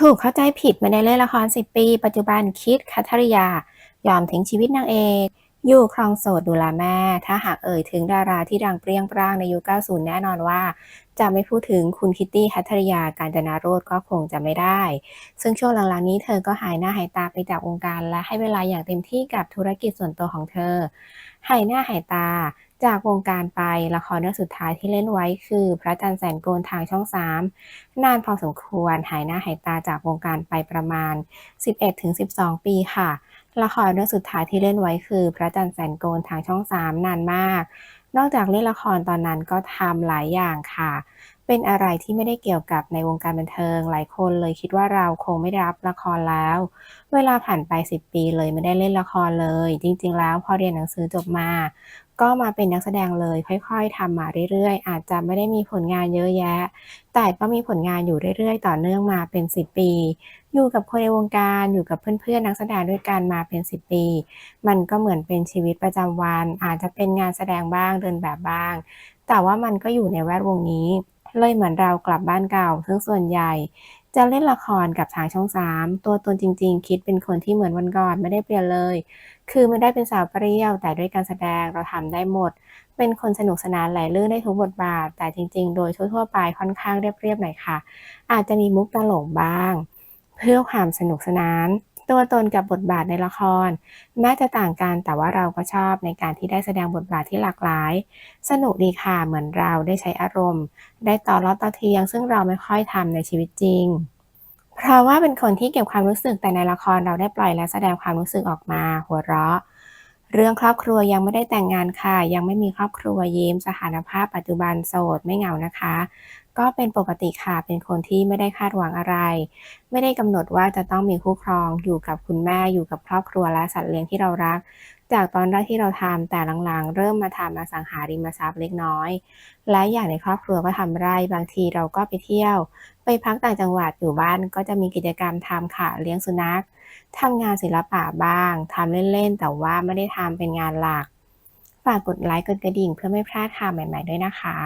ถูกเข้าใจผิดมาในเล่นละคร 10 ปี ปัจจุบันคิดคัทริยา ยอมทิ้งชีวิตนางเอก อยู่ครองโสดดูแลแม่ ถ้าหากเอ่ยถึงดาราที่ดังเปรี้ยงปร้างในยุค 90 แน่นอนว่า จะไม่พูดถึงคุณคิตตี้คัทริยากาญจนาโรจน์ก็คงจะไม่ได้ ซึ่งช่วงหลังๆนี้เธอก็หายหน้าหายตาไปจากวงการและให้เวลาอย่างเต็มที่กับธุรกิจส่วนตัวของเธอ หายหน้าหายตา จากวงการไปละครเรื่องสุดท้ายที่เล่นไว้คือ พระจันทร์แสนโกนทางช่องสามนานพอสมควรหายหน้าหายตาจากวงการไปประมาณ 11-12 ปีค่ะ ละครเรื่องสุดท้ายที่เล่นไว้คือ พระจันทร์แสนโกนทางช่องสามนานมาก นอกจากเล่นละครตอนนั้นก็ทำหลายอย่างค่ะ เป็นอะไรที่ไม่ได้เกี่ยวกับในวงการบันเทิง หลายคนเลยคิดว่าเราคงไม่ได้รับละครแล้ว เวลาผ่านไป 10 ปีเลยไม่ได้เล่นละครเลย จริง ๆ แล้วพอเรียนหนังสือจบมา ก็มาเป็นนักแสดงเลย ค่อย ๆทำมาเรื่อยๆ อาจจะไม่ได้มีผลงานเยอะแยะ แต่ก็มีผลงานอยู่เรื่อยๆ ต่อเนื่องมาเป็น 10 ปี อยู่กับคนในวงการอยู่กับเพื่อนๆนักแสดงด้วยกันมาเป็น 10 ปี มันก็เหมือนเป็นชีวิตประจำวัน อาจจะเป็นงานแสดงบ้างเดินแบบบ้าง แต่ว่ามันก็อยู่ในแวดวงนี้ เลยเหมือนเรากลับบ้านเก่าซึ่งส่วนใหญ่ จะเล่นละครกับทางช่อง3ตัวตนจริง ๆ คิดเป็นคนที่เหมือนวันก่อนไม่ได้เปลี่ยนเลย คือไม่ได้เป็นสาวเปรี้ยว แต่ด้วยการแสดงเราทำได้หมด เป็นคนสนุกสนานไหลลื่นได้ทุกบทบาท แต่จริง ๆ โดยทั่วๆไปค่อนข้างเรียบๆหน่อยค่ะ อาจจะมีมุกตลกบ้าง เพื่อความสนุกสนาน ตัวตนกับบทบาทในละคร แม้จะต่างกันแต่ว่าเราก็ชอบในการที่ได้แสดงบทบาทที่หลากหลาย สนุกดีค่ะเหมือนเราได้ใช้อารมณ์ ได้ต่อล้อต่อเถียง ซึ่งเราไม่ค่อยทำในชีวิตจริง เพราะว่าเป็นคนที่เก็บความรู้สึกแต่ในละครเราได้ปล่อยและแสดงความรู้สึกออกมา หัวเราะ เรื่องครอบครัวยังไม่ได้แต่งงานค่ะ ยังไม่มีครอบครัวยิ้มสถานภาพปัจจุบันโสดไม่เหงานะคะ ก็เป็นปกติค่ะ เป็นคนที่ไม่ได้คาดหวังอะไร ไม่ได้กำหนดว่าจะต้องมีคู่ครอง อยู่กับคุณแม่ อยู่กับครอบครัวและสัตว์เลี้ยงที่เรารัก จากตอนแรกที่เราทำแต่หลังๆ เริ่มมาทำอสังหาริมทรัพย์เล็กน้อย และอย่างในครอบครัวก็ทำไร่ บางทีเราก็ไปเที่ยว ไปพักต่างจังหวัดอยู่บ้านก็จะมีกิจกรรมทำค่ะ เลี้ยงสุนัขทำงานศิลปะบ้าง ทำเล่นๆ แต่ว่าไม่ได้ทำเป็นงานหลัก ฝากกดไลค์ กดกระดิ่งเพื่อไม่พลาดข่าวใหม่ ๆ ด้วยนะคะ